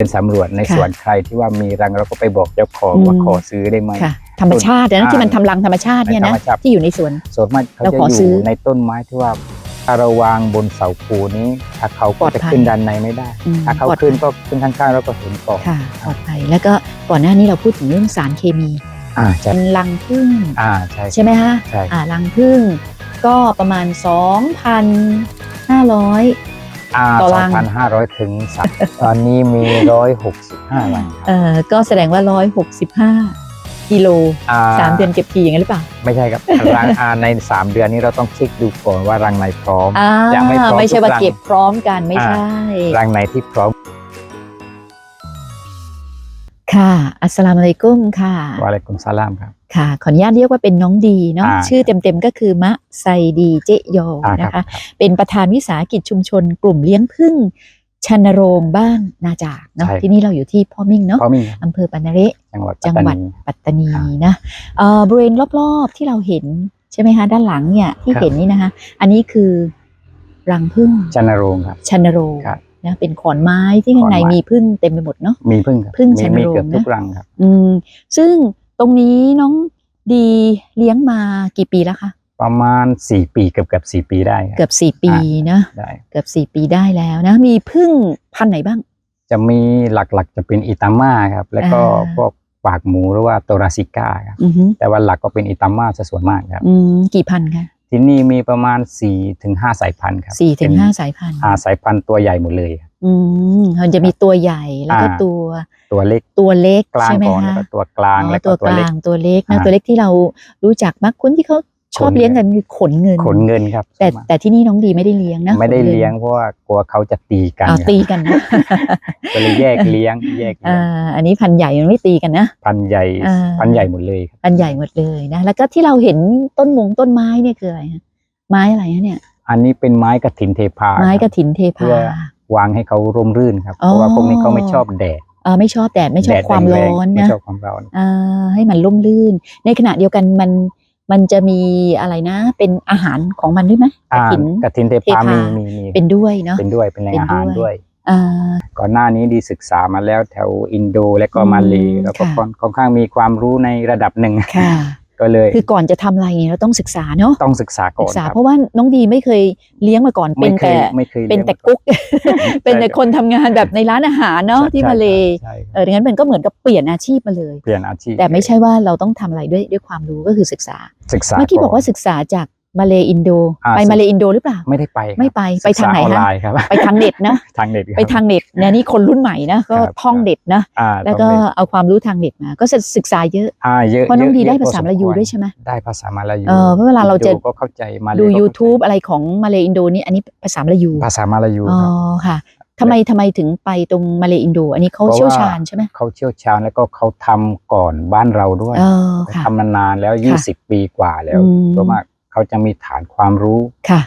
เป็นสำรวจในค่ะสวนใครที่ว่ามีรังเราก็ไปบอกเจ้าของอืมว่าขอซื้อได้ไหม ค่ะธรรมชาตินะอ่าที่มันทำรังธรรมชาติเนี่ยในธรนะรมชาติ ที่อยู่ในสวน ส่วนมากเขาเราจะขออซื้ยู่อในต้นไม้ที่ว่าถ้าเราวางบนเสาปูนี้ ถ้าเขาปลก็อดจะภัยขึ้นด้านในไม่ได้ อืมถ้าเขาปลอดขึ้นภัยก็ขึ้นข้างๆแล้วก็เห็นกล่องค่ะปลอดภัยแล้วก็ก่อนหน้านี้เราพูดถึงเรื่องสารเคมีอ่าใช่เป็นรังพึ่งอ่าใช่ใช่ไหมฮะใช่ อ่ารังพึ่งก็ประมาณ 2,500 อ่าต่อสรัองง พันห้าร้อยถึงสามตอนนี้มีร้อยหกสิบห้ารังครับเอ่อก็แสดงว่า 165 กิโลอ่สามเดือนเก็บทีอย่างนั้นหรือเปล่าไม่ใช่ครับรังอ่าในสามเดือนนี้เราต้องเช็คดูก่อนว่ารังไหนพร้อม อ่ายังไม่พร้อมไม่ใช่ว่าทุกรัง เก็บพร้อมกันไม่อ่าใช่ รังไหนที่พร้อมค่ะ อัสสลามุอะลัยกุมค่ะ วะอะลัยกุมสลามครับ ค่ะ ขออนุญาตเรียกว่าเป็นน้องดีเนาะอ่าชื่อเต็มๆก็คือมะไซดีเจโยอ่าครันะบคะ เป็นประธานวิสาหกิจชุมชน กลุ่มเลี้ยงผึ้งชันโรงบ้านนาจากเนาะใช่ ที่นี่เราอยู่ที่พ่อมิ่งเนาะพร้อมมีครับอำเภอปานาเระจังหวัดจังหวัดปัตตานี ปัตตานีครับนะเอ่อบริเวณรอบๆที่เราเห็นใช่ไหมคะด้านหลังเนี่ยที่ครับ เห็นนี่นะคะ อันนี้คือรังผึ้งจันทโรงครับ ชันโรงครับนะเป็นขอนไม้ที่ข้างในขอนไม้ มีผึ้งเต็มไปหมดเนาะ มีพึ่งครับพึ่งมีชันมีโรงเกือบนะ ทุกรังครับ อืมซึ่ง ตรงนี้น้องดีเลี้ยงมากี่ปีแล้วคะประมาณ4ปีเกือบเกือบ4ปีได้ครับ เกือบสี่ปีนะได้ เกือบสี่ปีได้แล้วนะ มีผึ้งพันธุ์ไหนบ้าง จะมีหลักๆจะเป็นอิตาม่าครับ แล้วก็อ่าพวกปากหมูหรือว่าโตราซิก้าครับอือฮึแต่ว่าหลักก็เป็นอิตาม่าซะส่วนมากครับอืมกี่พันธุ์คะที่นี่มีประมาณ4ถึง5สายพันธุ์ครับสี่ถึงเป็นห้าสายพันธุ์อ่าสายพันธุ์ตัวใหญ่หมดเลยครับ อืมมันจะมีตัวใหญ่แล้วก็อ่า ตัว ตัวเล็กตัวเล็กกลางใช่ไหมก่อนแล้วคะก็ตัวกลางอ๋อแล้วก็ตัวตัวกเล็กลางตัวเล็กนะอ่าตัวเล็กที่เรารู้จักมักคนที่เขาชอบขนเงิน เลี้ยงกันคือขนเงิน ขนเงินครับแต่ส่วนมากแต่ที่นี่น้องดีไม่ได้เลี้ยงนะไม่ได้ขนนเลี้ยงเพราะว่ากลัวเขาจะตีกันเอาครับตีกันนะก็เลยแยกเลี้ยงแยกเลี้อ่ยงาอันนี้พันธุ์ใหญ่มันไม่ตีกันนะ พันธุ์ใหญ่อ่า พันธุ์ใหญ่หมดเลยครับ พันธุ์ใหญ่หมดเลยนะแล้วก็ที่เราเห็นต้นมงต้นไม้เนี่ยคืออะไรฮะไม้อะไรฮะเนี่ย อันนี้เป็นไม้กระถินเทพาไม้คกรัระบ ถินเทเพื่พาอ วางให้เขาร่มรื่นครับอ๋อเพราะว่าพวกนี้เขาไม่ชอบแดดเออไม่ชอบแดดไม่ชอบแดดความแงๆร้อนไม่นะชอบความร้อนอ่าให้มันร่มรื่น ในขณะเดียวกันมันมันจะมีอะไรนะ เป็นอาหารของมันด้วยไหมกระอ่าถินกระถินเทเทพาพามีมีมีเป็นด้วยเนาะเป็นด้วยเป็นแหล่งเป็นอาหารด้วยด้วยอ่าก่อนหน้านี้ดีศึกษามาแล้วแถวอินโดและก็อืมมาเลแล้วก็ค่ะค่อนค่อนข้างมีความรู้ในระดับหนึ่งค่ะ ก็เลย คือก่อนจะทำอะไรเนี่ยเราต้องศึกษาเนาะต้องศึกษาก่ศึอนกษา ครับ เพราะว่าน้องดีไม่เคยเลี้ยงมาก่อน เป็ไม่นเคแต่ยไม่เคยเป็นลี้ยงแต่มากุ๊กอนเป็นแต่ใช่คนทำงานแบบในร้านอาหารเนาะใช่ที่ใช่มาเลใช่ครับเออดังนั้นมันก็เหมือนกับเปลี่ยนอาชีพมาเลย เปลี่ยนอาชีพแต่ไม่ใช่ว่าเราต้องทำอะไรด้วยด้วยความรู้ก็คือศึกษา ศึกษาเมื่อกี้บอกว่าอนศึกษาจาก มาเลอินโด อ่า ไปศึกมาเลอินโดหรือเปล่า ไม่ได้ไปครับไม่ไปไปทางไหนศึกษออนฮะ ไลน์ครับ ไปทางเน็ตนะ ทางเน็ตครับ ไปทางเน็ตเนี่ยนี่คนรุ่นใหม่นะก็ครับ ท่องเน็ตนะ อ่าแล้วก็ต้องเน็ตเอาความรู้ทางเน็ตมา ก็จะศึกษาเยอะอ่าเยอะเพราะน้องยดีเยได้อะภาษาพอสมาลายูควรด้วยใช่ไหม ได้ภาษามาลายูเออเพราะเวลาเราจะอินโก็เข้าใจมาเลดู ก็เข้าใจ YouTube อะไรของมาเลอินโดนี่อันนี้ภาษามาลายูภาษามาลายูอ๋อครับค่ะทำไมทำไมถึงไปตรงมาเลอินโด อันนี้เขาเพราะว่าเชี่ยวชาญใช่ไหมเขาเชี่ยวชาญแล้วก็เขาทำก่อนบ้านเราด้วยเออเขาค่ะ ทำมานานแล้ว ค่ะ20 ปีกว่าแล้วอืมเพราะว่า เขาจะมีฐานความรู้ค่ะ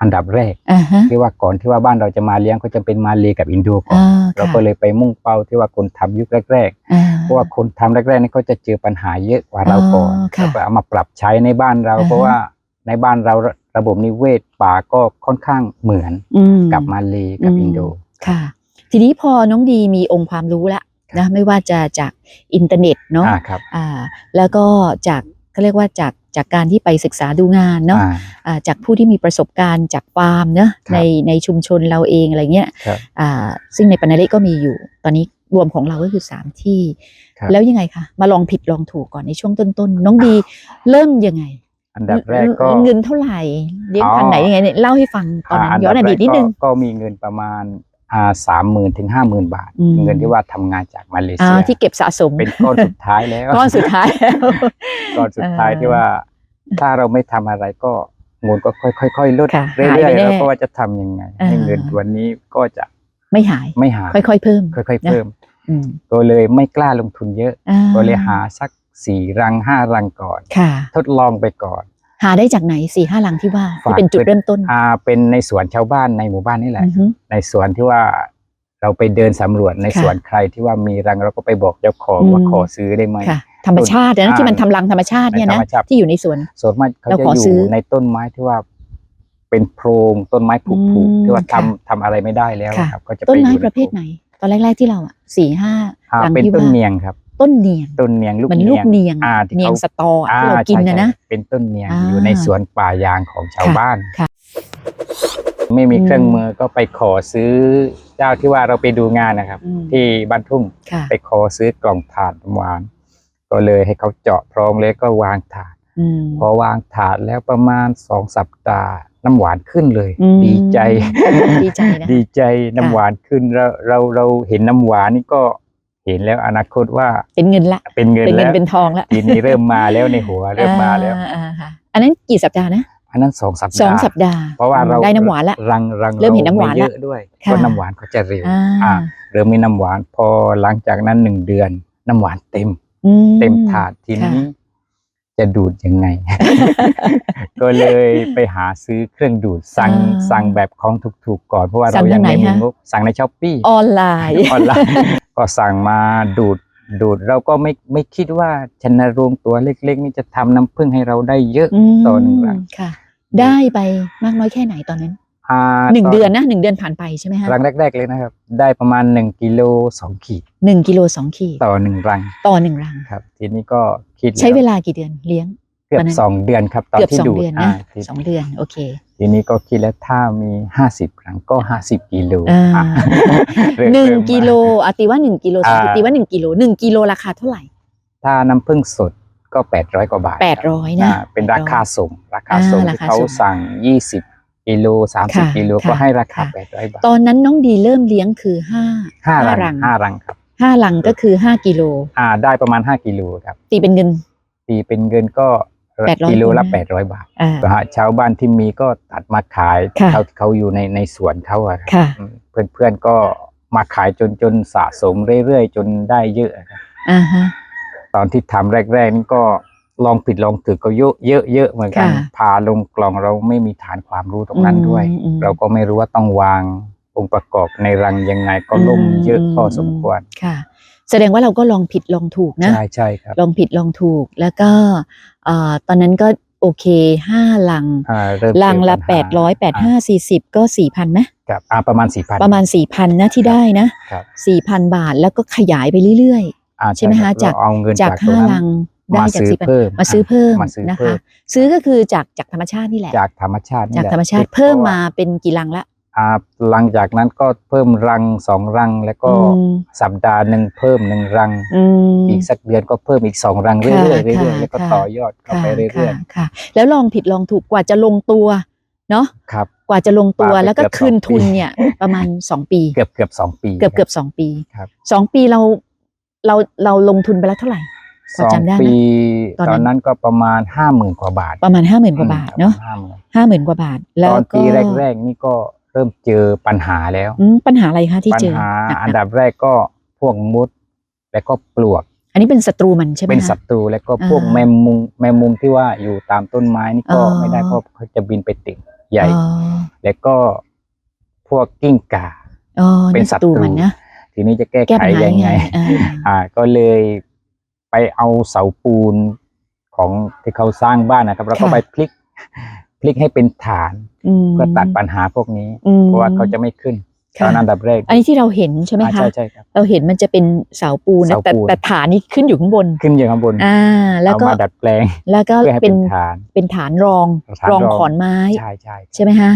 อันดับแรกอ่าฮะที่ว่าก่อนที่ว่าบ้านเราจะมาเลี้ยงก็จะเป็นมาเลกับอินโดก่อนอ่าเราค่ะก็เลยไปมุ่งเป้าที่ว่าคนทำยุคแรกอ่าๆเพราะว่าคนทำแรกๆนี่ก็จะเจอปัญหาเยอะกว่าเราก่อนอ๋อค่ะแล้วก็เอามาปรับใช้ในบ้านเราอ่าฮะเพราะว่าในบ้านเราระบบนิเวศป่าก็ค่อนข้างเหมือนอืมกับมาเลกับอืมอินโดค่ะ ทีนี้พอน้องดีมีองค์ความรู้แล้วนะไม่ว่าจะจากอินเทอร์เน็ตเนาะอ่าครับอ่าแล้วก็จาก เขาเรียกว่าจากจากการที่ไปศึกษาดูงานเนาะอ่าอ่าจากผู้ที่มีประสบการณ์จากฟาร์มเนอะครับในในชุมชนเราเองอะไรเงี้ยครับอ่าซึ่งในปานาเละก็มีอยู่ ตอนนี้รวมของเราก็คือ 3 ที่ครับแล้วยังไงคะ มาลองผิดลองถูกก่อนในช่วงต้นๆ น้องดีเริ่มยังไง อันดับแรกก็เงินเท่าไหร่เลี้ยงอ๋อพันธุ์ไหนยังไงเนี่ยเล่าให้ฟังตอนนั้นย้อนอดีตนิดนึงก็ก็มีเงินประมาณอ่า สามหมื่นถึงห้าหมื่นบาทอืมเงินที่ว่าทำงานจากมาเลอ่าเซียที่เก็บสะสมเป็นก้อนสุดท้ายแล้วก้อนสุดท้ายแล้วก้อนสุดท้ายที่ว่า ถ้าเราไม่ทำอะไรก็เงินก็ค่อยๆลดค่ะเรื่หายอยไปๆแน่แล้วก็ว่าจะทำยังไงให้อ่าเงินตัวนี้ก็จะไม่หายไม่หายค่อยๆเพิ่ม ค่อย ๆ เพิ่มอืมก็เลยไม่กล้าลงทุนเยอะอ่าก็เลยหาสักสี่รังห้ารังก่อนค่ะทดลองไปก่อน หาได้จากไหนสี่ห้าหลังที่ว่าที่ฝากเป็นจุดเป็นเริ่มต้นอ่าเป็นในสวนชาวบ้านในหมู่บ้านนี่แหละอือฮึในสวนที่ว่าเราไปเดินสำรวจในค่ะสวนใครที่ว่ามีรังเราก็ไปบอกเจ้าของอืมว่าขอซื้อได้ไหมค่ะธรรมชาตินะอ่าที่มันทำรังธรรมชาติเนี่ยในธรนะรมชาติที่อยู่ในสวนส่วนมากเขาเราจะขออซื้ยู่อในต้นไม้ที่ว่า เป็นโพรงต้นไม้ผุอืมๆที่ว่าทำค่ะทำอะไรไม่ได้แล้วค่ะครับ ก็จะต้นปไม้อยู่ประเภทโพไหน ตอนแรกๆที่เราอะสี่ห้าอ่ารังเป็นที่ต้นว่าเนียงครับ ต้นเนียงต้นเนียงลูกมันเนีลูยกงเนียงอ่าที่เนียงเขาสตออะที่เรากินใช่นะนะใช่เป็นต้นเนียงอ่า อยู่ในสวนป่ายางของชาวค่ะบ้าน ค่ะ ไม่มีอืมเครื่องมือก็ไปขอซื้อเจ้าที่ว่าเราไปดูงานนะครับ อืม ที่บ้านทุ่งค่ะไปขอซื้อกล่องถ่านน้ำหวาน ก็เลยให้เขาเจาะพร้อมเลยก็วางถาดอืม พอวางถาดแล้วประมาณสองสัปดาห์น้ำหวานขึ้นเลย อืมดีใจ ดีใจนะ ดีใจน้ำหวานขึ้นเราเราเราเห็นน้ำหวานนี่ก็ เห็นแล้วอนาคตว่าเป็นเงินละเป็นเงินเป็นเงิแล้นวเป็นทองละทีนี้เริ่มมาแล้วในหัวเริ่มมาแล้วอ่อ่าค่ะอันนั้นกี่สัปดาห์นะอันนั้นสองสัปดาห์สองสัปดาห์เพราะว่าเราได้น้ำหวานละรังรังเริ่มเห็นน้ำหวานไเยละอะด้วยค่ะเพราะน้ำหวานเขาจะเร็วอ่าอ่าเริ่มมีน้ำหวานพอหลังจากนั้นหนึ่งเดือน น้ำหวานเต็มอืเต็มถาดทีนี้ค่ะ จะดูดยังไง ก็เลยไปหาซื้อเครื่องดูดสั่งอ่าสั่งแบบของถูกๆก่อนเพราะว่าสั่เรางยังทางไหนไม่มีฮะงบสั่งในช้อปปี้ออนไลน์ ออนไลน์ก็สั่งมาดูดดูดเราก็ไม่ไม่คิดว่าชนโรงตัวเล็กๆ นี่จะทำน้ำผึ้งให้เราได้เยอะ มต่อหนึ่งรังค่ะ ได้ไปมากน้อยแค่ไหนตอนนั้น อ่าหนึ่งตเดือนนะหนึ่งเดือนผ่านไปใช่ไหมฮะรังแรก ๆ เลยนะครับ ได้ประมาณหนึ่งกิโลสองขีดหนึ่งกิโลสองขีดต่อหนึ่งรังต่อหนึ่งรังครับ ทีนี้ก็คิดใช้เวแลากี่เดือนเลี้ยงเกือตอนบนั้นสองเดือนครับตอนเกือบที่สองดูดเดือนอ่านะทีสองเดือนโอเคทีนี้ก็คิดแล้วถ้ามีห้าสิบรังก็ห้าสิบกิโลอ่าอะเริ่มหนึ่งเริ่มมากิโลอะตีว่าหนึ่งกิโลอ่าตีว่าหนึ่งกิโลหนึ่งกิโลราคาเท่าไหร่ ถ้าน้ำผึ้งสดก็แปดร้อยกว่าบาทแปดร้อยนะอ่าเป็นราคาส่งราคาส่งอ่าราที่คาเขาส่งสั่งยี่สิบ กิโลสามสิบค่ะกิโลค่ะก็ให้ราคาค่ะ แปดร้อยบาทตอนนั้นน้องดีเริ่มเลี้ยงคือห้าห้าห้ารัรังงห้ารังครับห้าลังก็คือห้ากิโลอ่าได้ประมาณห้ากิโลครับตีเป็นเงิน ตีเป็นเงินก็800กิโลละคนนะแปดร้อยบาทอ่าก็ฮะชาวบ้านที่มีก็ตัดมาขายค่ะ เขาเขาอยู่ในในสวนเขาอะครับค่ะ อืมเพื่อนๆก็มาขายจนจนสะสมเรื่อยๆ จนได้เยอะครับอ่าฮะตอนที่ทำแรกๆนี่ก็ ลองผิดลองถูกก็เยอะเยอะเยอะเหมือนกันค่ะพาลงกล่องเราไม่มีฐานความรู้ตรงนั้นด้วยอืมอืมเราก็ไม่รู้ว่าต้องวางองค์ประกอบในรังยังไงก็ล่มเยอะอืมพอสมควรค่ะ แสดงว่าเราก็ลองผิดลองถูกนะใช่ใช่ครับลองผิดลองถูกแล้วก็เอ่อตอนนั้นก็โอเคห้าลังอ่าเริ่มลังละเจแปปัญดหาร้อยแปดห้าสี่สิบก็สี่พันไหมครับอ่าประมาณสี่พันประมาณสี่พันนะที่ได้นะครับสี่พันบาทแล้วก็ขยายไปเรื่อยอ่าใช่ไหมครัคะบจากเรเอาเงินๆจากตรงห้านั้นลัง ได้มาจากซื้อสี่พันเพิ่มมาซื้อเพิ่มมาซื้อนะเพิ่คะมซื้อก็คือจากจากธรรมชาตินี่แหละ จากธรรมชาตินี่จากแหละธรรมชาติพเพิ่มระว่มาเป็นกี่ลังละอ่าหลังจากนั้นก็เพิ่มรังสองรังแล้วก็อืมสัปดาห์หนึ่งเพิ่มหนึ่งรังอืมอีกสักเดือนก็เพิ่มอีกสองรังเรื่ค่ะอยๆเรื่อยๆแล้วก็ค่ะต่อยอดเข้าค่ะไปเรื่อยค่ะค่ะ แล้วลองผิดลองถูกกว่าจะลงตัวเนาะๆครับกว่าจะลงตัวกว่าไปแล้วก็เกือบคืนสองปีทุนเนี่ย ประมาณสองปี เกือบเกือบสองปี เกือบเกือบสองปีครับสองปีเราเราเราลงทุนไปแล้วเท่าไหร่พ สอองจำได้ไหมปีตอนตนั้นอนนั้นก็ประมาณห้าหมื่นกว่าบาท ประมาณห้าหมื่นกว่าบาทเนาะห้าหมื่นห้าหมื่นกว่าบาท แล้วตอนก็ปีแรกๆนี่ก็เริ่มเจอปัญหาแล้วอืมปัญหาอะไรคะที่ปัญเจอหาหนักๆอันดับแรกก็พวกมุดแล้วก็ปลวก อันนี้เป็นศัตรูมันใช่ไหมเป็นคะศัตรูแล้วก็พวกอ่าแมงมุมแมงมุมที่ว่าอยู่ตามต้นไม้นี่ก็อ๋อไม่ได้เพราะเขาจะบินไปติดใหญ่อ๋อแล้วก็พวกกิ้งก่าอ๋อเป็นนี่ศัตรูศัตรูมันนะทีนี้จะแก้แก้ไขปัญหายังไง อ่าอ่าก็เลยไป เอาเสาปูนของที่เขาสร้างบ้านนะครับ แล้วก็ไปพลิกพลิกให้เป็นฐานอืมเพื่อตัดปัญหาพวกนี้อืมเพราะว่าเขาจะไม่ขึ้นตค่ะอนอันดับแรก อันนี้ที่เราเห็นใช่ไหมอ่าคะใช่ใช่ครับเราเห็นมันจะเป็นเสาปูนนะเสาแต่ปูนแต่ฐานนี้ขึ้นอยู่ข้างบนขึ้นอยู่ข้างบนอ่า แล้วเอาก็มาดัดแปลง แล้วก็เพื่อให้เป็เป็นนฐานเป็นฐานรองฐานรองรองขอนไม้ใช่ใช่ใช่ไหมฮะ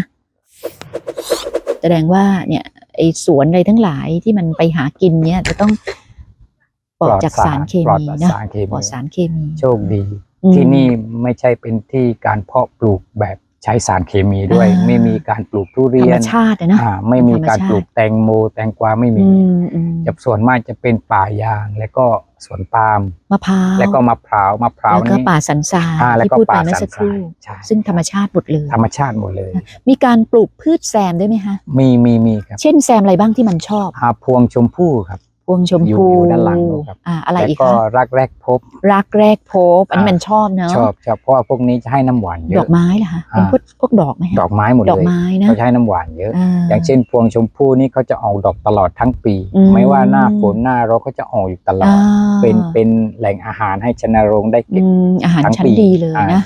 แสดงว่าเนี่ยไอสวนอะไรทั้งหลายที่มันไปหากินเนี่ยจะต้อง ปลอดจากสารเคปลอดมีจากนะสารเคปลอมีดสารเคมี โชคดีอืมที่นี่ไม่ใช่เป็นที่การเพาะปลูกแบบใช้สารเคมีด้วยอ่าไม่มีการปลูกทุธเรีรยรมนชาติอะนะอ่าไม่มีการธรรมชาติปลูกแตงโม แตงกวาไม่มีอืมอืมจะส่วนมากจะเป็นป่ายางแล้วก็สวนปาล์มมะพร้าวแล้วก็มะพร้าวมะพร้าวแล้วก็นี่ป่าสันทรายอ่าแล้วที่ก็พูดไปป่าเมื่อสัสันกทครารู่ยใช่ซึ่งธรรมชาติหมดเลยธรรมชาติหมดเลย มีการปลูกพืชแซมด้วยไหมคะมีมีมีครับ เช่นแซมอะไรบ้างที่มันชอบอาพวงชมพู่ครับพ วงชมอยู่พูอยู่ด้านหลังนู่นครับอ่าอะไรแล้วอีกก็คะรักแรกพบ รักแรกพบ อันนี้อ่ามัมันชอบเนาะชอบชอบเพราะว่าพวกนี้จะให้น้ำหวานเยดออะกไม้เหรอคะเป็นอ่าพวกพวกดอกไหมฮะดอกไม้หมดเลยดอกไม้นะเขาจะให้น้ำหวานเยอะาอย่างเช่นพวงชมพู่นี่เขาจะออกดอกตลอดทั้งปีอืมไม่ว่าหน้าฝนหน้าร้อนก็จะออกอยู่ตลอดอ่าเป็นเป็นแหล่งอาหารให้ชนโรงได้เก็อืบมอาหารทั้งชั้นปีดีเลยอ่านะ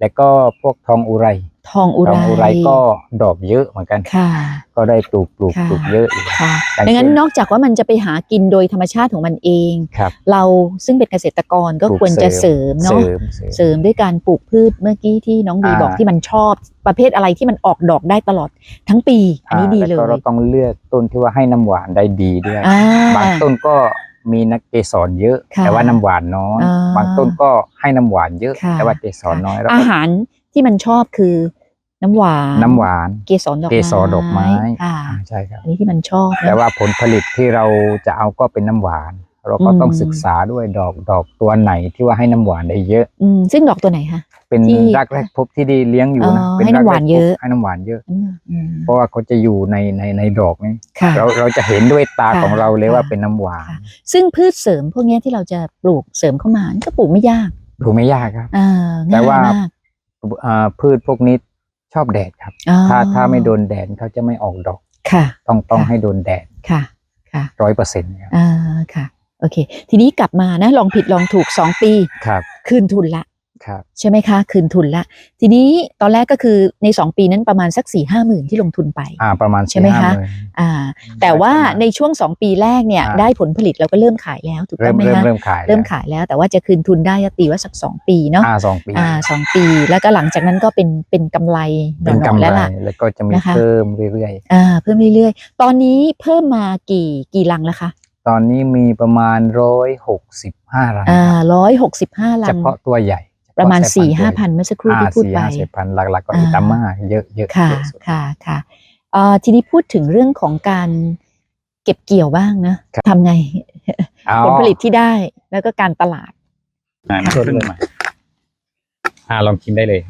แล้วก็พวกทองอุไรทองอุทไรองอุไรก็ดอกเยอะเหมือนกันค่ะก็ได้ปลูกปลูกค่ะปลูกเยอะอยู่ค่ะแต่ดังนั้นเช่นนอกจากว่ามันจะไปหากินโดยธรรมชาติของมันเองครับเราซึ่งเป็นเกษตรกรก็ปลูกควรจะเสริมเสเนาะริมเสริมเสริมด้วยการปลูกพืชเมื่อกี้ที่น้องบีอ่าบอกที่มันชอบประเภทอะไรที่มันออกดอกได้ตลอดทั้งปี อันนี้ดีเลแวยก็เราต้องเลือกต้นที่ว่าให้น้ำหวานได้ดีด้วยอ่าบางต้นก็ มีนักเกสรเยอะ ค่ะแต่ว่าน้ำหวานน้อยอ่าบางต้นก็ให้น้ำหวานเยอะ ค่ะ แต่ว่าเกสรน้อยแล้วอาก็หารที่มันชอบคือน้ำหวานน้ำหวาน เกสรดอกเกสรดอกไม้ ค่ะอ่าใช่ครับ อันนี้ที่มันชอบนะ แต่ว่าผลผลิตที่เราจะเอาก็เป็นน้ำหวาน เราก็ต้องอืม ศึกษาด้วยดอกดอกตัวไหนที่ว่าให้น้ำหวานได้เยอะ อืมซึ่งดอกตัวไหนคะ เป็นที่รักแรกพบที่ดีเลี้ยงอยู่นะอ๋อเป็นให้น้ำหวานรักแรกพบเยอะให้น้ำหวานเยอะอืมอืมเพราะว่าเขาจะอยู่ในในในดอกนี้ค่ะเราเราจะเห็นด้วยตาค่ะของเราเลยว่าค่ะเป็นน้ำหวานค่ะซึ่งพืชเสริมพวกเนี้ยที่เราจะปลูกเสริมเข้ามานี่ก็ปลูกไม่ยากดูไม่ยากครับอ่าแต่ง่ายว่ามากอ่าพืชพวกนี้ชอบแดดครับอ๋อถ้าถ้าไม่โดนแดดเขาจะไม่ออกดอกค่ะ ต้องต้องค่ะให้โดนแดดค่ะค่ะร้อยเปอร์เซ็นต์ครับอ่าค่ะโอเค ทีนี้กลับมานะลองผิดลองถูกสองปีครับคืนทุนละครับ ใช่ไหมคะ คืนทุนละ ทีนี้ตอนแรกก็คือในสองปีนั้นประมาณสักสี่ห้าหมื่นที่ลงทุนไปอ่าประมาณใช่ไหมสี่าคะมื่นอ่าแต่ว่าประมณในช่วงสองปีแรกเนี่ยอ่าได้ผลผลิตเราก็เริ่มขายแล้วถูกต้เริ่องมไหมเริ่มคะเริ่มขายเริ่มแล้วขายแล้วแต่ว่าจะคืนทุนได้ก็ตีว่าสักสองปีเนาะอ่าสองปีอ่าสองปี แล้วก็หลังจากนั้นก็เป็นเป็นกำไรหเป็นน่กำอยๆไรแล้วล่ะแล้วก็จะมีนะคะเพิ่มเรื่อยอ่าเพิ่มเรื่อยๆ ตอนนี้เพิ่มมากี่กี่ลังแล้วคะๆตอนนี้มีประมาณร้อยหกสิบห้ารังอ่าครับร้อยหกสิบห้าลัเฉงพาะตัวใหญ่ ประมาณเฉพสี่สยห้าตัวพันเมื่อสักครู่อ่าที่พูดสี่ไปห้าสิบพันหลักๆก็อ่าอิตามาเยอะเยอะค่ะเยอะสุดค่ะค่ะเอ่อทีนี้พูดถึงเรื่องของการเก็บเกี่ยวบ้างนะครับทำไงเอาผลผลิตที่ได้แล้วก็การตลาดอ่าค่ะขึ้นมาอ่าลองชิมได้เลย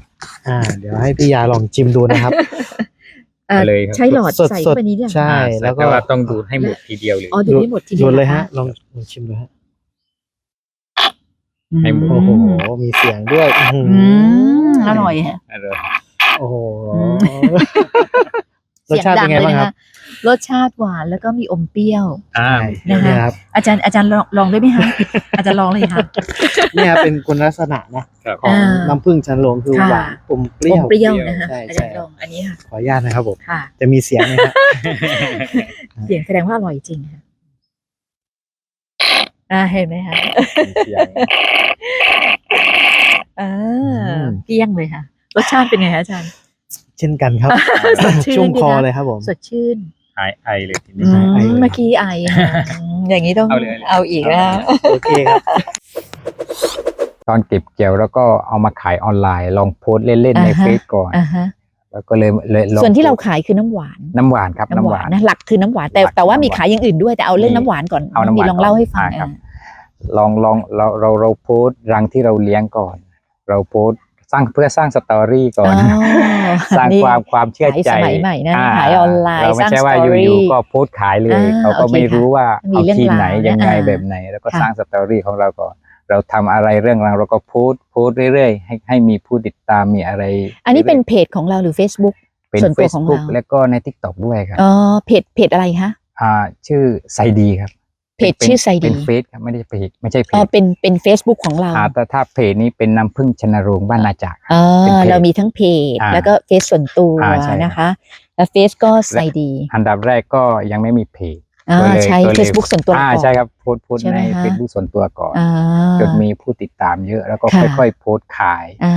อ่า เดี๋ยวให้พี่ยาลองชิมดูนะครับเอ่อไปเลยครับใช้หลอดสดๆใส่เข้าไปนี้เนี่ยใช่อ่าแล้วก็ต่ว่าต้องดูดให้หมดทีเดียวเลยอ๋อดูให้หมดทีโยเดียวนเลยนคฮะลองลองชิมดูฮะ ให้หมดโอ้โห มีเสียงด้วยอื้อหือืมอร่อยฮะ อร่อยโอ้โห อืมรสชาติเป็นไงบ้างครับ รสชาติหวานแล้วก็มีอมเปรี้ยว อ่านะคะเนี่ยครับ อาจารย์อาจารย์ลองลองได้ไหมคะ อาจารย์ลองเลยค่ะ เนี่ยเป็นคุณลักษณะนะครับ ของอ่าน้ำผึ้งชันโลงคือค่ะ หวานอมเปอรี้ยมวเปรี้ยวนะคะใช่อาใช่ จารย์ลองอันนี้ค่ะขออนุญาตนะครับผม ค่ะ จะมีเสียงไหมฮะเสียงแสดงว่าอร่อยจริงค่ะ อ่าเห็นไหมคะเสียง อ่าอืม เกลี้ยงเลยค่ะรสชาติเป็นไงคะอาจารย์ เช่นกันครับ สดชื่นชุ่มคอดีนะเลยครับผม สดชื่นหายไอเลยทีอืนี้ใช่ไอมเลย เมื่อกี้ไอค่ะอืมอย่างนี้ต้องเอาเลย เอาอีกแล้ว โอเคครับ ตอนเก็บเกี่ยวแล้วก็เอามาขายออนไลน์ ลองโพสต์เล่นๆในอ่าฮะ เฟซก่อน อ่าฮะ แล้วก็เลยเลยลองส่วนที่เราโพสต์ขายคือน้ำหวานน้ำหวานครับน้ำน้ำหหวาวานนนะหลักคือน้ำหวาน แต่หลักแต่ว่าน้ำหวานมีขายอย่างอื่นด้วยแต่เอาเรื่องมีน้ำหวานก่อนเอาน้ำหวานมีลองเล่าให้ฟังอ่าครับอ่าลองลองเราเราเราโพสต์รังที่เราเลี้ยงก่อน เราโพสต์สร้างเพื่อสร้างสตอรี่ก่อนอ๋อสร้างนี่ความความเชื่อใจขายสมัยใหม่นะอ่ขายออนไลน์เราไม่สร้างใช่ว่าสตอรี่อยู่ๆก็โพสต์ขายเลยอ่าเขาก็โอเคไม่ค่ะรู้ว่ามีเอาเรื่องทีมไหนราวยังไงอ่าแบบไหน แล้วก็ค่ะ สร้างสตอรี่ของเราก่อน เราทำอะไรเรื่องราวเราก็โพสต์โพสต์เรื่อยๆ ให้ให้มีผู้ติดตามมีอะไร อันนี้เป็นเพจของเราหรือ Facebook เป็นส่วนตัวของ Facebook เราแล้วก็ใน t ิ k t o k ด้วยครับอ๋อเพจเพจอะไรคะอ่าชื่อไซดีครับเพจป็นชื่อไซดี เป็นเฟซครับไม่ได้เพจไม่ใช่เพอ๋อจเป็นเป็น Facebook ของเราอ่าแต่ถ้าเพจนี้เป็นน้ำพึ่งชนโรงบ้านนาจากอ๋อเป็นเพจเรามีทั้งเพจอ่าแล้วก็เฟซส่วนตัวอ่าใช่ครับ นะคะ แล้วเฟซก็ไซดี อันดับแรกก็ยังไม่มีเพจ อ่าก็เลยใช้ก็เลย Facebook ส่วนตัวอ่าก่อนใช่ครับโพสต์โพสต์ใช่ไหในมคะเฟซบุ๊กส่วนตัวก่อนอ่า จนมีผู้ติดตามเยอะแล้วก็ค่ะ ค่อยๆโพสต์ขาย อ่า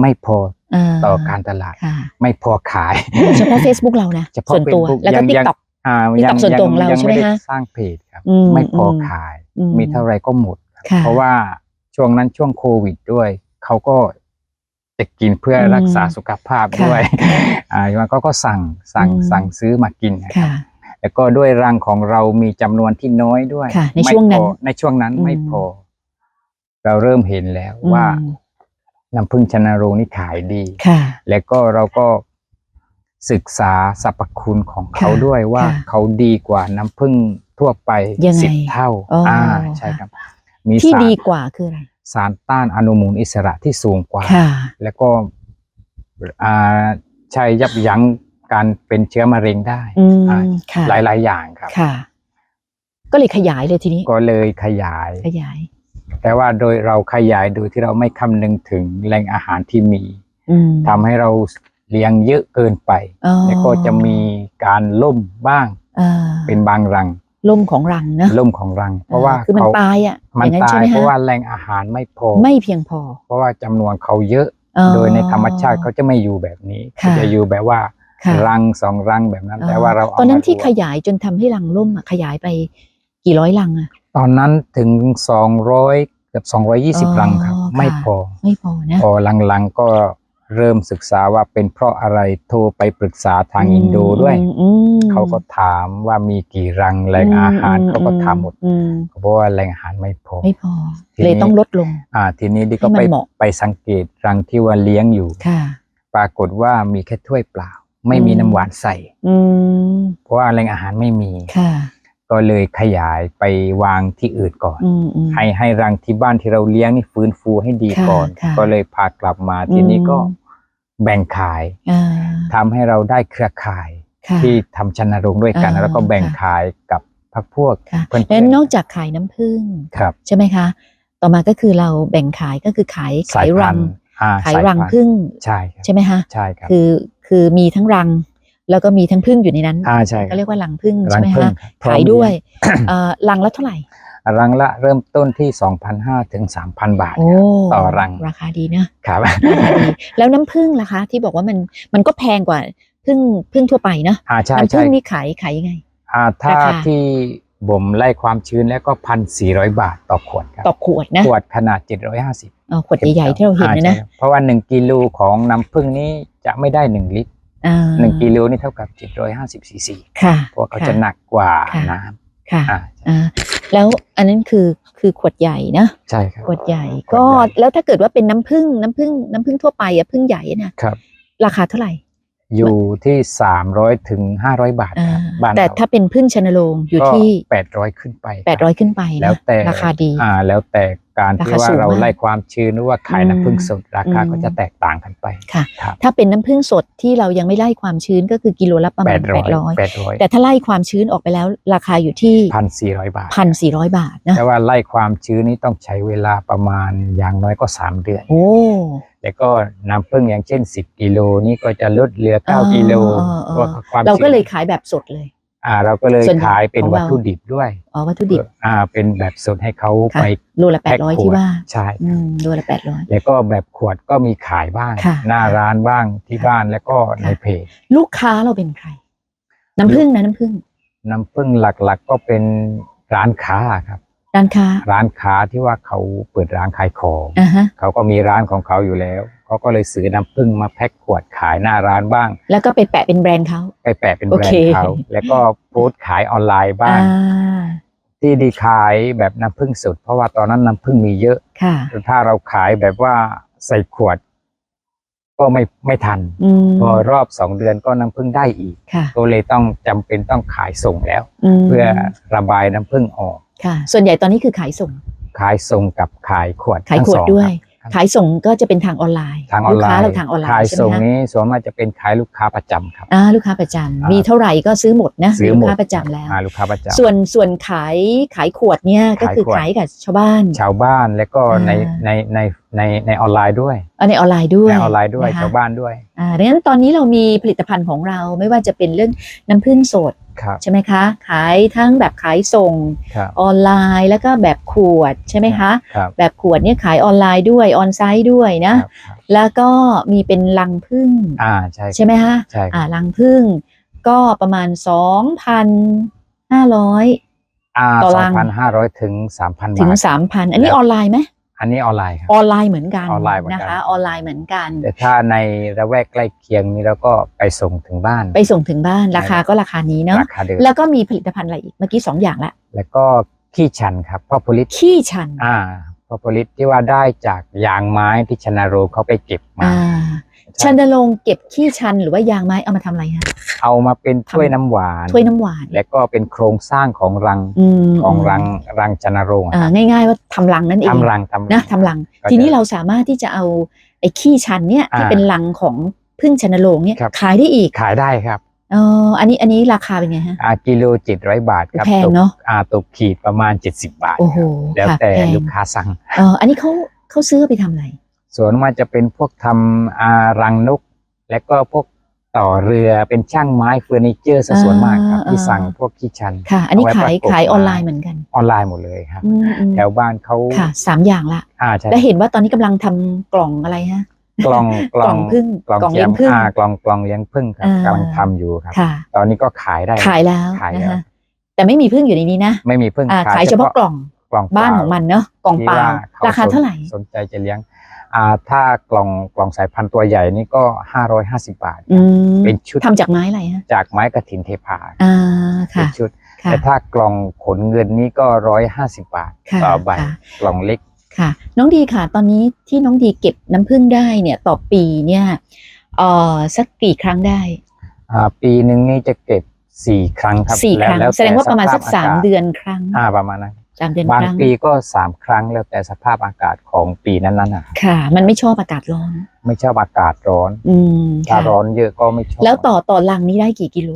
ไม่พออ่าต่อการตลาด ค่ะไม่พอขายเฉพาะ Facebook เรานะเฉพาะ ส่วนตัว Facebook แล้วก็ ยังยัง TikTok อ่า TikTok ยังส่วนตัวของเรายังใช่ไหมไม่ได้คะสร้างเพจครับ อืมไม่พออมขาย อืมีเท่าไรก็หมดครับค่ะเพราะว่าช่วงนั้นช่วงโควิดด้วย เขาก็จะกินเพื่ออมรักษาสุขภาพค่ะด้วย อ่ามันก็ก็สั่งสั่งอืม สั่งซื้อมากินนะครับ ค่ะ แล้วก็ด้วยรังของเรามีจำนวนที่น้อยด้วยค่ะในไม่ช่วงนั้นพอในช่วงนั้นอืมไม่พอ เราเริ่มเห็นแล้วว่าอืมน้ำพึ่งชนโรงนี่ขายดีค่ะ แล้วก็เราก็ศึกษาสรรพคุณของเขาค่ะด้วยว่าค่ะเขาดีกว่าน้ำผึ้งทั่วไปยังไงสิบเท่าอ๋ออ่อ่าใช่ครับ มีที่สารดีกว่าคืออะไรสารต้านอนุมูลอิสระที่สูงกว่าค่ะแล้วก็อ่าใช้ยับยั้ง การเป็นเชื้อมะเร็งได้อืมอ่าค่ะหลายๆอย่างครับ ค่ะ ก็เลยขยายเลยทีนี้ ก็เลยขยาย ขยาย แต่ว่าโดยเราขยายโดยที่เราไม่คำนึงถึงแหล่งอาหารที่มีอืมทำให้เราเลี้ยงเยอะเกินไป อ๋อแล้วก็จะมีการล่มบ้างอ่าเป็นบางรังล่มของรังเนอะล่มของรัง เพราะว่าคือมันเขาตายอะมัอนย่างนั้นตาใช่ยไหมเพฮะราะว่าแหล่งอาหารไม่พอ ไม่เพียงพอเพราะว่าจำนวนเขาเยอะ อ๋อ โดยในธรรมชาติเขาจะไม่อยู่แบบนี้ค่ะ เขาจะอยู่แบบว่าค่ะ รังสองรังแบบนั้นอ๋อแต่ว่าเราเาตอนนั้นมารวมที่ขยายจนทำให้รังล่มอะขยายไปกี่ร้อยรังอะตอนนั้นถึงสองร้อยเกือบสองร้อยี่สิบอ๋อรังครับค่ะไม่พอไม่พอนะพอหลังๆก็เริ่มศึกษาว่าเป็นเพราะอะไรโทรไปปรึกษาทางอินโดด้วยอืมอืมเขาก็ถามว่ามีกี่รังแหล่งอาหารอืมเขาก็ถามหมดอืมเพราะว่าแหล่งอาหารไม่พอไม่พอทีนี้เลยต้องลดลง อ่า ทีนี้ดิก็ให้มันไปเหมาะไปสังเกตรังที่ว่าเลี้ยงอยู่ค่ะ ปรากฏว่ามีแค่ถ้วยเปล่า ไม่มีอืมน้ำหวานใส่อืมเพราะว่าแหล่งอาหารไม่มีค่ะก็เลยขยายไปวางที่อื่นก่อนอืมอืมให้ให้รังที่บ้านที่เราเลี้ยงนี่ฟื้นฟูให้ดีค่ะก่อนค่ะก็เลยพากลับมาทีนี้ก็แบ่งขายอ่าทำให้เราได้เครือข่ายค่ะที่ทำชนรงค์ด้วยกันอ่าแล้วก็แบ่งค่ะขายกับพักพวกค่ะเพื่อนๆแล้วนอกจากขายน้ำผึ้งครับใช่ไหมคะ ต่อมาก็คือเราแบ่งขายก็คือขายสาขายยพัรันงธุ์อ่าขายสรังพันธุ์ผึ้งใช่ครับใช่ไหมคะใช่ครับคือ คือมีทั้งรัง แล้วก็มีทั้งผึ้งอยู่ในนั้นอ่าใช่ก็เรียกว่ารังผึ้งรัใช่งไหมผึ้งคะครับพร้อมขายด้วยเลี้เอ่อรังละเท่าไหร่ยงรังละเริ่มต้นที่ 2,500ถึง 3,000 บาทโอ้ต่อรัง ราคาดีนะครับราคาดีแล้วน้ำผึ้งล่ะคะ ที่บอกว่ามันมันก็แพงกว่าผึ้งผึ้งทั่วไปนะอ่าใช่น้ำผึ้ใช่งนี่ขายขายยังไง อ่าถ้าราคาที่ บ่มไล่ความชื้นแล้วก็พันสี่ร้อยบาทต่อขวดครับต่อขวดนะขวดขนาด750เอ่อขวดใหญ่ๆที่เราเห็นนะอ่นะใช่เพราะว่า1กิโลของน้ำผึ้งนี้จะไม่ได้1ลิตรอ่า1กิโลนี่เท่ากับ750ซีซีค่ะเพราะว่าเขาค่ะจะหนักกว่าค่ะน้ค่ะำอ่าอ่าแล้วอันนั้นคือคือขวดใหญ่นะใช่ครับขวดใหญ่ขวดก็ใหญ่แล้วถ้าเกิดว่าเป็นน้ำผึ้งน้ำผึ้งน้ำผึ้งทั่วไปอะผึ้งใหญ่นะครับราคาเท่าไหร่ อยู่ที่300ถึง500บาทอ่าครับบ้านแต่เรถ้าเป็นผึ้งชนโรงอยู่ที่ก็800ขึ้นไปครับ800ขึ้นไปนะแล้วแต่ราคาดีอ่าแล้วแต่การราที่คาว่าสูงเรามากไล่ความชื้นหรือว่าขายน้ำผึ้งสดราคาอืมก็จะแตกต่างกันไปค่ะครับถ้าเป็นน้ำผึ้งสดที่เรายังไม่ไล่ความชื้นก็คือกิโลละประมาณ800 800 800แต่ถ้าไล่ความชื้นออกไปแล้วราคาอยู่ที่1,400บาท1,400บาทนะแต่ว่าไล่ความชื้นนี้ต้องใช้เวลาประมาณอย่างน้อยก็3เดือนโอ้ แล้วก็น้ำผึ้งอย่างเช่น 10กิโลนี่ก็จะลดเหลืออ๋อ9กิโลอ๋ออ๋อเพราะความเราก็ชื้นเลยขายแบบสดเลย อ่า เราก็เลยส่วนใหญ่ขายเป็นของวัตเราถุดิบด้วยอ๋อวัตถุดิบอ่า เป็นแบบสดให้เขาค่ะไปโลละแพ็ค800ขที่วดว่าใช่อืมโลละ800แล้วก็แบบขวดก็มีขายบ้างค่ะหน้าร้านบ้างที่ค่ะบ้านแล้วก็ในค่ะเพจลูกค้าเราเป็นใคร น้ำผึ้งนะน้ำผึ้งน้ำผึ้งหลักๆก็เป็นร้านค้าครับ ร้านค้า ร้านค้าที่ว่าเขาเปิดร้านขายของอ่าฮะ เขาก็มีร้านของเขาอยู่แล้วเขาก็เลยซื้อน้ำผึ้งมาแพ็คขวดขายหน้าร้านบ้าง แล้วก็ไปแปะเป็นแบรนด์เขา ไปแปะเป็นโอแบรเคนด์เขา แล้วก็โพสต์ขายออนไลน์บ้างอ่าที่ดีขายแบบน้ำผึ้งสดเพราะว่าตอนนั้นน้ำผึ้งมีเยอะ ค่ะ ถ้าเราขายแบบว่าใส่ขวด ก็ไม่ไม่ทัน อืมพอรอบสองเดือนก็น้ำผึ้งได้อีก ค่ะก็เลยต้องจำเป็นต้องขายส่งแล้วมเพื่อระบายน้ำผึ้งออก ค่ะ ส่วนใหญ่ตอนนี้คือขายส่ง ขายส่งกับขายขวดขายทั้งขวสดองด้วย ครับ ขายส่งก็จะเป็นทางออนไลน์ทางออนลูกไลค้าน์เราทางออนไลขายน์ใช่ไหมส่งคะนี้ส่วนมากจะเป็นขายลูกค้าประจำครับ อ่าลูกค้าประจำอ่ามีมีเท่าไหร่ก็ซื้อหมดนะซื้อลูหมกดค้าประจำแล้ว อ่าลูกค้าประจำ ส่วนส่วนขายขายขวดเนี่ยก็คือขายขวด ขายกับชาวบ้าน ชาวบ้านแล้วก็ในอ่า ในในในในออนไลน์ด้วยเอาในออนไลน์ด้วยในออนไลน์ด้วยนะคะชาวบ้านด้วยอ่าดังนั้นตอนนี้เรามีผลิตภัณฑ์ของเราไม่ว่าจะเป็นเรื่องน้ำผึ้งสดครับใช่ไหมคะ ขายทั้งแบบขายส่งครับออนไลน์แล้วก็แบบขวดใช่ไหมคะครับแบบขวดเนี่ยขายออนไลน์ด้วยออนไซต์ด้วยนะครับครับแล้วก็มีเป็นลังผึ้งอ่าใช่ใช่ไหมคะใช่คอ่ารับลังผึ้งก็ประมาณ2,500อ่าต่อสรัองงพันห้าร้อยถึงสามพันถึงบาท3,000อันนี้แล้วออนไลน์ไหม อันนี้ออนไลน์ครับออนไลน์เหมือนกันออนไลน์เหมือนกันนะคะ ออนไลน์เหมือนกัน แต่ถ้าในระแวกใกล้เคียงนี้เราก็ไปส่งถึงบ้าน ไปส่งถึงบ้านราคาก็ราคานี้เนาะราคาเดิมแล้วก็มีผลิตภัณฑ์อะไรอีกเมื่อกี้สองอย่างละแล้วก็ขี้ชันครับพ่อผลิตขี้ชันอ่าพ่อผลิตที่ว่าได้จากยางไม้ที่ชนาโรเขาไปเก็บมาอ่าใช่ชันนรงค์เก็บขี้ชันหรือว่ายางไม้เอามาทำอะไรฮะเอามาเป็นถ้วยน้ำหวานถ้วยน้ำหวาน แล้วก็เป็นโครงสร้างของรังมของรังรังชนาโรงอะอ่าง่ายๆว่าทำรังนั่นเองทำรังทำนะทำรังก็ทีนี้จะเราสามารถที่จะเอาไอ้ขี้ชันเนี่ยที่อ่าเป็นรังของพึ่งชันโรงเนี่ยครับขายได้อีกขายได้ครับเอออันนี้อันนี้ราคาเป็นไงฮะอากิโลเจ็ดร้อยบาทครับแพงตกเนอะอ่าตกขีดประมาณเจ็ดสิบบาทโอ้โหครับแล้วค่ะแต่พงลูกค้าสั่งเอออันนี้เขาเขาซื้อไปทำอะไร ส่วนมากจะเป็นพวกทำอารังนก และก็พวกต่อเรือเป็นช่างไม้เฟอร์นิเจอร์ซะส่วนมากครับอ่าที่อ่าสั่งพวกขี้ชันค่ะ อันนี้เอาไว้ขายประกบขายออนไลไม้น์เหมือนกัน ออนไลน์หมดเลยครับอืมอืมแถวบ้านเขาค่ะสามอย่างละอ่าใช่และเห็นว่าตอนนี้กำลังทำกล่องอะไรฮะกล่องกล่องพึ่งกล่องกล่องเลี้เลี้ยยงงพึ่งอ่ากล่องกล่องเลี้ยงพึ่งครับอ่ากำลังทำอยู่ครับค่ะตอนนี้ก็ขายได้ขายแล้วขายนะแล้วคะแต่ไม่มีพึ่งอยู่ในนี้นะ ไม่มีพึ่งอ่าขายเฉพาะกล่องกล่องบ้านเปล่ของมันเนาะกล่องเปล่าที่ว่ราคาเท่าไหร่สนใจจะเลี้ยง อ่าถ้ากล่องกล่องสายพันธุ์ตัวใหญ่นี่ก็ห้าร้อยห้าสิบาทอืมเป็นชุดทำจากไม้อะไรฮะจากไม้กระถินเทพาอ่าเป็ค่ะนชุด ค่ะ แต่ถ้ากล่องขนเงินนี่ก็ร้อยห้าสิบาทค่ะต่อใบค่ะ กล่องเล็ก ค่ะ น้องดีค่ะ ตอนนี้ที่น้องดีเก็บน้ำผึ้งได้เนี่ยต่อปีเนี่ยเอ่อสักกี่ครั้งได้อ่าปีหนึ่งนี่จะเก็บสี่ครั้งครับสี่แล้ครั้ง แล้วแสดงว่าประมาณสักภพสามกศเดือนครั้ง อ่าประมาณนั้น สามเดือนบางครั้งปีก็สามครั้งแล้วแต่สภาพอากาศของปีนั้นๆนะครับค่ะ มันไม่ชอบอากาศร้อน ไม่ชอบอากาศร้อน อืมถ้าค่ะร้อนเยอะก็ไม่ชอบ แล้วต่อต่อลังนี้ได้กี่กิโล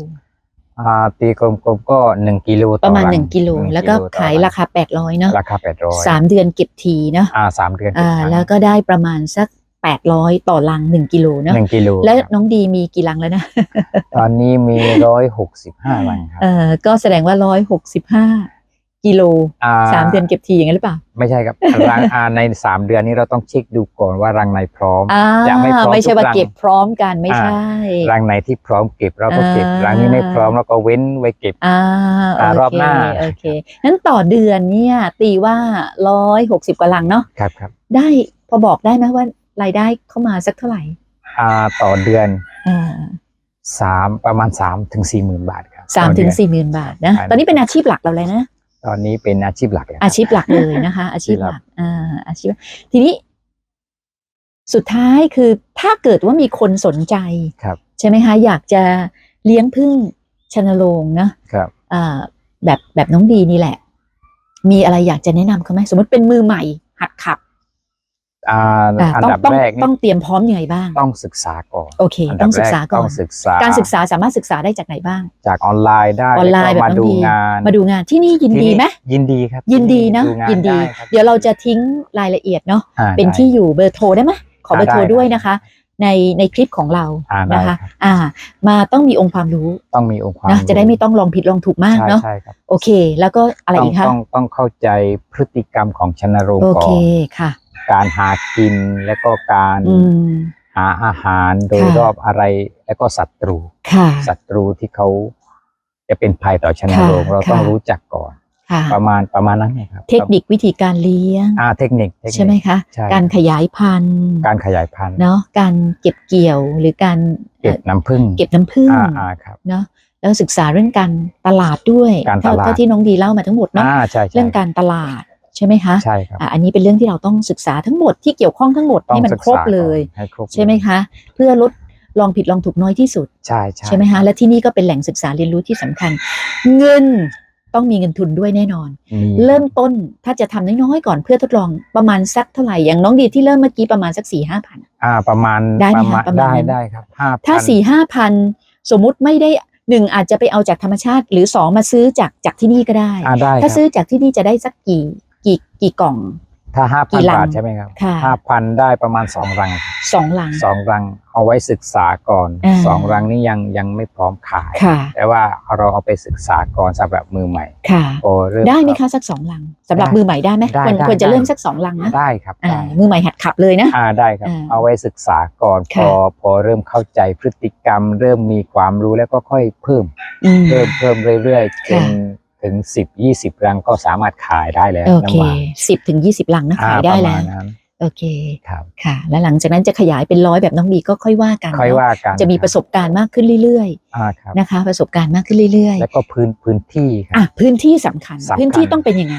อ่าตีกลมๆก็หนึ่งกิโลต่อประมาณรัหนึ่งกิโลหนึ่งแล้วก็ต่อขายราคาแปดร้อยเนาะราคาแปดร้อยสามเดือนเก็บทีเนาะอ่าสามเดือนอ่าเบครั้งแล้วก็ได้ประมาณสักแปดร้อยต่อลังหนึ่งกิโลเนาะหนึ่งกิโลแล้วครับน้องดีมีกี่ลังแล้วนะ ตอนนี้มีร้อยหกสิบห้ารังครับเออก็แสดงว่าร้อยหกสิบห้า กิโลอ่าสามเดือนเก็บทีอย่างนั้นหรือเปล่า ไม่ใช่ครับรังอ่าในสามเดือนนี้เราต้องเช็คดูก่อนว่ารังไหนพร้อมอ่าจะไม่พร้อมไม่ใช่ว่าทุกรังเก็บพร้อมกันไม่ใช่ รังไหนที่พร้อมเก็บเราก็เก็บอ่ารังนี้ไม่พร้อมเราก็เว้นไว้เก็บอ่าอ่าโอรอบเคหน้าโอเคนั้นต่อเดือนเนี่ยตีว่าร้อยหกสิบกว่าลังเนาะครับครับได้พอบอกได้ไหมว่ารายได้เข้ามาสักเท่าไหร่อ่าต่อเดือนอ่าสามประมาณสามถึงสี่หมื่นบาทครับสามต่อถึเดืงอนสี่หมื่นบาทนะใช่ตอนนี้เป็นอาชีพหลักเราเลยนะ ตอนนี้เป็นอาชีพหลักแล้วอาชีพหลักเลยนะคะ อาชีพหลักอ่าอาชีพ ทีนี้ สุดท้ายคือถ้าเกิดว่ามีคนสนใจครับ ใช่ไหมคะอยากจะเลี้ยงพึ่งชนโรงนะครับอ่าแบบแบบน้องดีนี่แหละ มีอะไรอยากจะแนะนำเขาไหมสมมติเป็นมือใหม่ หัดขับ อ่าอ่าอันต้องดับต้องแรกต้อนี่งเตรียมพร้อมยังไงบ้าง ต้องศึกษาก่อนโอเคอันดัต้บองศึกษาแรก่อต้นองศึกษาการศึกษาสามารถศึกษาได้จากไหนบ้าง จากออนไลน์ได้ออนไลน์แล้วก็แบบมาน้องดูดีงานมาดูงานที่นี่ยินดีไหมยินดีครับยินดีเนาะงยินดีไครับเดี๋ยวเราจะทิ้งรายละเอียดเนาะอ่าเป็นได้ที่อยู่เบอร์โทรได้ไหมขอเบอร์โทรได้ด้วยนะคะในในคลิปของเราอ่าได้นะคะครับอ่า มาต้องมีองค์ความรู้ต้องมีองค์ความนะรู้จะได้ไม่ต้องลองผิดลองถูกมากใช่เนาะใช่ครับโอเค แล้วก็อะไรต้ออีงกคะต้องต้องเข้าใจพฤติกรรมของชนโรงโอก่เคอนค่ะ การหากินแล้วก็การอืมหาอาหารโดยค่ะรอบอะไรแล้วก็ศัตรูค่ะศัตรูที่เขาจะเป็นภัยต่อชนโรงค่ะเราต้องค่ะรู้จักก่อนค่ะประมาณประมาณนั้นนะครับ เทคนิควิธีการเลี้ยงอ่าเทคนิคเทคนิคใช่ไหมคะใช่การขยายพันธุ์ การขยายพันธุ์เนาะการเก็บเกี่ยวหรือการเก็บน้ำผึ้งเก็บน้ำผึ้งอ่าอ่าครับเนาะแล้วศึกษาเรื่องการตลาดด้วยการตเท่าลาดเท่าที่น้องดีเล่ามาทั้งหมดเนาะอ่าใช่ใช่เรื่องการตลาด ใช่ไหมคะใช่ครับอะอันนี้เป็นเรื่องที่เราต้องศึกษาทั้งหมดที่เกี่ยวข้องทั้งหมดต้องให้มันศึกครบษาก่อนเลยให้ครบใช่ไหมคะ เพื่อลดลองผิดลองถูกน้อยที่สุดใช่ใช่ใช่ไหมคะและที่นี่ก็เป็นแหล่งศึกษาเรียนรู้ที่สำคัญ เงินต้องมีเงินทุนด้วยแน่นอนมีเริ่มต้นถ้าจะทำน้อยๆก่อนเพื่อทดลองประมาณสักเท่าไหร่อย่างน้องดีที่เริ่มเมื่อกี้ประมาณสักสี่ห้าพันอ่าประมาณได้ไหมประมาณคะประมาณได้นั้นได้ครับห้าถ้าพันสี่ห้าพันสมมุติไม่ได้หนึ่งอาจจะไปเอาจากธรรมชาติ หรือสองมาซื้อจากจากที่นี่ก็ได้อ่าได้คถ้ารับซื้อจากที่นี่จะได้สักกี่ กี่กี่กล่อง ถ้าห้ากี่พันลังบาทใช่ไหมครับค่ะ ห้าพันได้ประมาณสองรังสองลัง สองรังเอาไว้ศึกษาก่อนอ่า สองรังนี่ยังยังไม่พร้อมขาย ค่ะ แต่ว่าเราเอาไปศึกษาก่อนสำหรับมือใหม่ค่ะ โอ้เริ่ม ได้ไหมคะสักสองลังสำหรับได้มือใหม่ได้ไหมได้ควรได้ควรจะได้ เริ่มสักสองลังนะได้ครับอ่าได้มือใหม่หัดขับเลยนะ อ่าได้ครับ อ่าเอาไว้ศึกษาก่อนพค่ะ อพอเริ่มเข้าใจพฤติกรรม เริ่มมีความรู้แล้วก็ค่อยเพิ่ม อืม เพิ่มเพิ่มเรื่อยๆจค่ะน ถึงสิบยี่สิบรังก็สามารถขายได้แล้วโอเคน้ำหวานสิบถึงยี่สิบลังนะอ่ขายได้ประแล้มาวณนั้นโอเค ครับค่ะ แล้วหลังจากนั้นจะขยายเป็นร้อยแบบน้องบีก็ค่อยว่ากันค่อยเนอะว่ากันจะมีประสบการณ์มากขึ้นเรื่อยอ่าครับ ๆนะคะ ประสบการณ์มากขึ้นเรื่อยแล้วก็พื้นพื้นที่คๆรับอะพื้นที่สำคัญ สำคัญ พื้นที่ต้องเป็นยังไง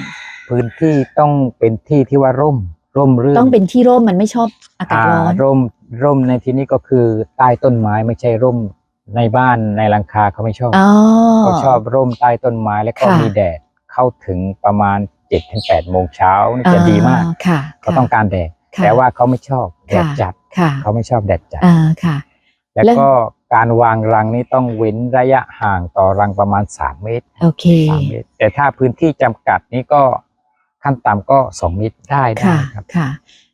พื้นที่ต้องเป็นที่ที่ว่าร่ม ร่มรื่นต้องเป็นที่ร่มมันไม่ชอบอากาศร้อนาร่มร่มในที่นี้ก็คือใต้ต้นไม้ไม่ใช่ร่ม ในบ้านในหลังคาเขาไม่ชอบอ๋อเขาชอบร่มใต้ต้นไม้แล้วก็ค่ะมีแดดเข้าถึงประมาณเจ็ดถึงแปดโมงเช้านี่จะดีมากอ่ค่ะเขาต้องการแดดค่ะแต่ว่าเขาไม่ชอบแดดค่ะจัดค่ะเขาไม่ชอบแดดจัดอ่าค่ะแล้วแล้วก็การวางรังนี่ต้องเว้นระยะห่างต่อรังประมาณ3เมตรโอเค3เมตร แต่ถ้าพื้นที่จำกัดนี่ก็ขั้นต่ำก็2เมตรได้ได้ค่ะครับค่ะ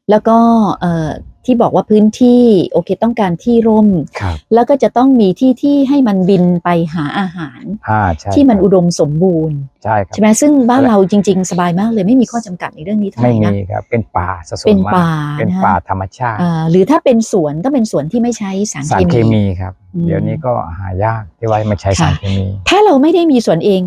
แล้วก็เอ่อ ที่บอกว่าพื้นที่โอเคต้องการที่ร่มครับแล้วก็จะต้องมีที่ที่ให้มันบินไปหาอาหารอ่าใช่ที่มันครับอุดมสมบูรณ์ใช่ครับใช่ไหมซึ่งบ้านเราจริง ๆ สบายมากเลยไม่มีข้อจำกัดในเรื่องนี้เท่าไหไม่ร่มีนะครับเป็นป่าซะส่วเป็นนมากป่าเป็นนะป่าธรรมชาติอ่าหรือถ้าเป็นสวนต้องเป็นสวนที่ไม่ใช้สารสารเคเคมีมีครับอืมเดี๋ยวนี้ก็หายากที่ว่าไม่ใช้ค่ะสารเคมี ถ้าเราไม่ได้มีสวนเอง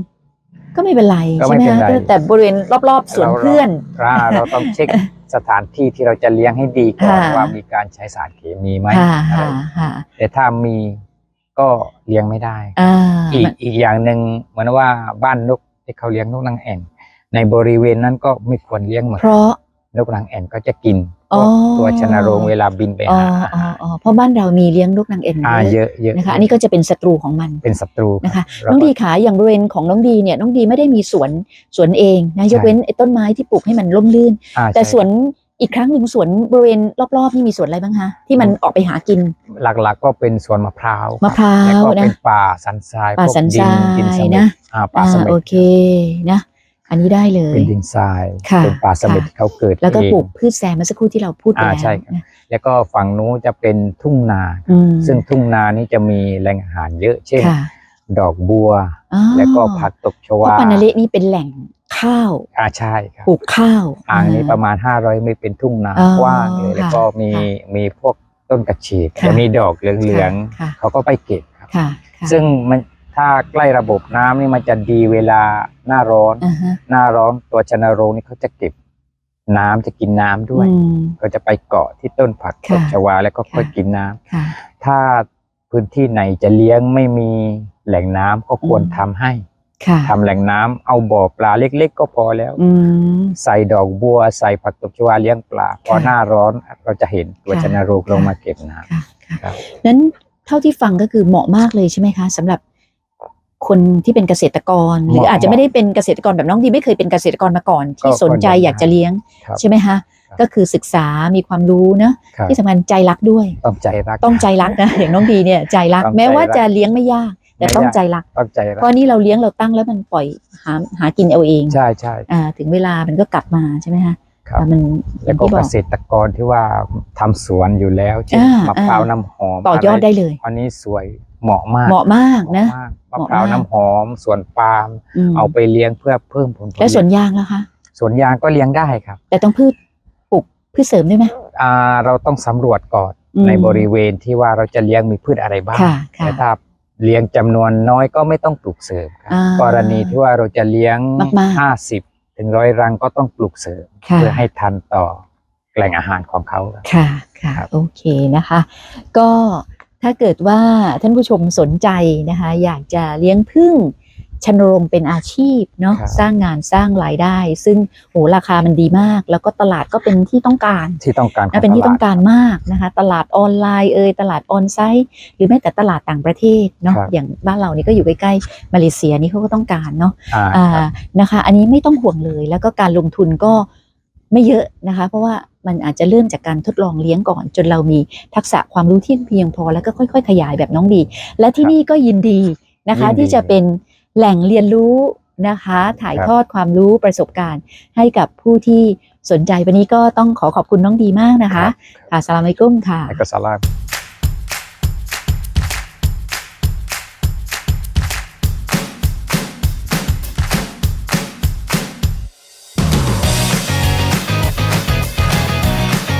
ก็ไม่เป็นไรก็ใช่ไม่ไหมเป็นคะไรแต่บริเวณรอบๆสวนเราเพื่อน เราเราต้องเช็คสถานที่ที่เราจะเลี้ยงให้ดีก่อนค่ะ ว่ามีการใช้สารเคมีไหมค่ะอะไรค่ะค่ะแต่ถ้ามีก็เลี้ยงไม่ได้ อ่าอีกอีกอย่างหนึ่งเหมือนว่าบ้านนกที่เขาเลี้ยงนกนางแอ่นในบริเวณนั้นก็ไม่ควรเลี้ยงเหมือนเพราะนกนางแอ่นก็จะกินอ๋อ ตัวชนโรงเวลาบินไปอ๋อหาอาอ๋อหารอ๋อเพราะบ้านเรามีเลี้ยงนกนางเอ็นอ่าเยเยอะอะเยอะนะคะอันนี้ก็จะเป็นศัตรูของมันเป็นศัตรูนะคะรับน้องดีขาอย่างบริเวณของน้องดีเนี่ยน้องดีไม่ได้มีสวนสวนเองนะใช่ยกเว้นไอ้ต้นไม้ที่ปลูกให้มันร่มรื่นอ่าแต่ใช่สวนอีกครั้งหนึ่งสวนบริเวณรอบๆนี่มีสวนอะไรบ้างคะที่มันออกไปหากิน หลักๆ ก็เป็นสวนมะพร้าวมะพร้าวแล้วก็นะเป็นป่าสันทรายป่าพวกสันดิทรายดินสมินะธอ่าป่าอ่าสมิโอธเคนะ อันนี้ได้เลยเป็นดินทรายค่ะเป็นป่าสมิธค่ะที่เขาเกิดแล้วก็เองปลูกพืชแซมเมื่อสักครู่ที่เราพูดไปอ่าแล้วใช่ครับนะแล้วก็ฝั่งนู้นจะเป็นทุ่งนาอืมซึ่งทุ่งนานี้จะมีแหล่งอาหารเยอะเช่นค่ะดอกบัวอ๋อแล้วก็ผักตบชเพราะวาปานาเละนี่เป็นแหล่งข้าวอ่าใช่ครับปลูกข้าวอ่างนี้ประมาณ 500ไม่เป็นทุ่งนาอ๋อกว้างเลยแล้วก็มีค่ะมีพวกต้นกระเฉดค่ะจะมีดอกเหลืองค่ะๆเขาก็ไปเก็บครับค่ะค่ะซึ่งมัน ถ้าใกล้ระบบน้ำนี่มันจะดีเวลาหน้าร้อน อ่าฮะหน้าร้อนตัวชนโรงนี่เขาจะเก็บน้ำจะกินน้ำด้วย อืม ก็จะไปเกาะที่ต้นผักตค่ะบชวาแล้วก็ค่อยค่ะ กินน้ำค่ะ ถ้าพื้นที่ไหนจะเลี้ยงไม่มีแหล่งน้ำก็ควรอืม ทำให้ค่ะทำแหล่งน้ำเอาบ่อปลาเล็ก ๆ ก็พอแล้ว อืม ใส่ดอกบัวใส่ผักตบชวาเลี้ยงปลาพอค่ะหน้าร้อนเราจะเห็นตัวค่ะ ชนโรงลงค่ะมาเก็บน้ำ ค่ะค่ะครับ นั้นเท่าที่ฟังก็คือเหมาะมากเลยใช่ไหมคะสำหรับ คนที่เป็นเกษตรกร หรืออาจจะไม่ได้เป็นเกษตรกรแบบน้องดีไม่เคยเป็นเกษตรกรมาก่อน ที่ก็สนใจก็ยังอยากจะเลี้ยงครับใช่ไหมคะครับก็คือศึกษามีความรู้เนอะครับที่สำคัญใจรักด้วย ต้องใจรักต้องใจรักนะอย่างน้องดีเนี่ยใจรักต้องใจรักแม้ว่าจะเลี้ยงไม่ยาก แต่ไม่ต้องยากใจรักต้องใจรัเพราะนี่เราเลี้ยงเราตั้งแล้วมันปล่อยหาหากินเอาเองใช่ใช่อ่าถึงเวลามันก็กลับมาใช่ไหมคะครับอ่ามันอแล้วย่างก็ที่บเกอกษตรกรที่ว่าทำสวนอยู่แล้วเช่นอ่ามมะพร้าวอ่าน้ำหอมต่อยอดะรได้เลยอันนี้สวย เหมาะมากเหมาะมากนะเหมาะมากเหมะมาะพร้าวมากน้ำหอมสวนปาล์มมเอาไปเลี้ยงเพื่อเพิ่มผลผลิตแล้วสวนยางแล้วคะสวนยางก็เลี้ยงได้ครับ แต่ต้องพืชปลูกพืชเสริมด้วยไหมอ่าเราต้องสำรวจก่อนอืมในบริเวณที่ว่าเราจะเลี้ยงมีพืชอะไรบ้างค่ะค่ะแต่ถ้าเลี้ยงจำนวนน้อยก็ไม่ต้องปลูกเสริมครับอ่ากรณีที่ว่าเราจะเลี้ยงมากๆห้าสิบถึงร้อยรังก็ต้องปลูกเสริมค่ะเพื่อให้ทันต่อแหล่งอาหารของเขาครับค่ะค่ะครับโอเคนะคะ ก็ ถ้าเกิดว่าท่านผู้ชมสนใจนะคะ อยากจะเลี้ยงพึ่งชนโรงเป็นอาชีพเนาะครับ สร้างงานสร้างรายได้ ซึ่งโหราคามันดีมาก แล้วก็ตลาดก็เป็นที่ต้องการที่ต้องการขนะเป็นที่ลาดต้องการมากนะคะ ตลาดออนไลน์เอ่ยตลาดออนไซต์หรือแม้แต่ตลาดต่างประเทศเนาะครับ อย่างบ้านเรานี่ก็อยู่ใกล้ๆมาเลเซียนี่เขาก็ต้องการเนาะ อ่าอ่าครับ นะคะ อันนี้ไม่ต้องห่วงเลย แล้วก็การลงทุนก็ไม่เยอะนะคะ เพราะว่า มันอาจจะเริ่มจากการทดลองเลี้ยงก่อน จนเรามีทักษะความรู้ที่เพียงพอแล้วก็ค่อย ๆ ขยายแบบน้องดีและที่นี่ก็ยินดีนะคะยินดีที่จะเป็นแหล่งเรียนรู้นะคะ ถ่ายครับทอดความรู้ประสบการณ์ให้กับผู้ที่สนใจวันนี้ก็ต้องขอขอบคุณน้องดีมากนะคะครับค่ะสลามอะลัยกุมค่ะแล้วก็สลาม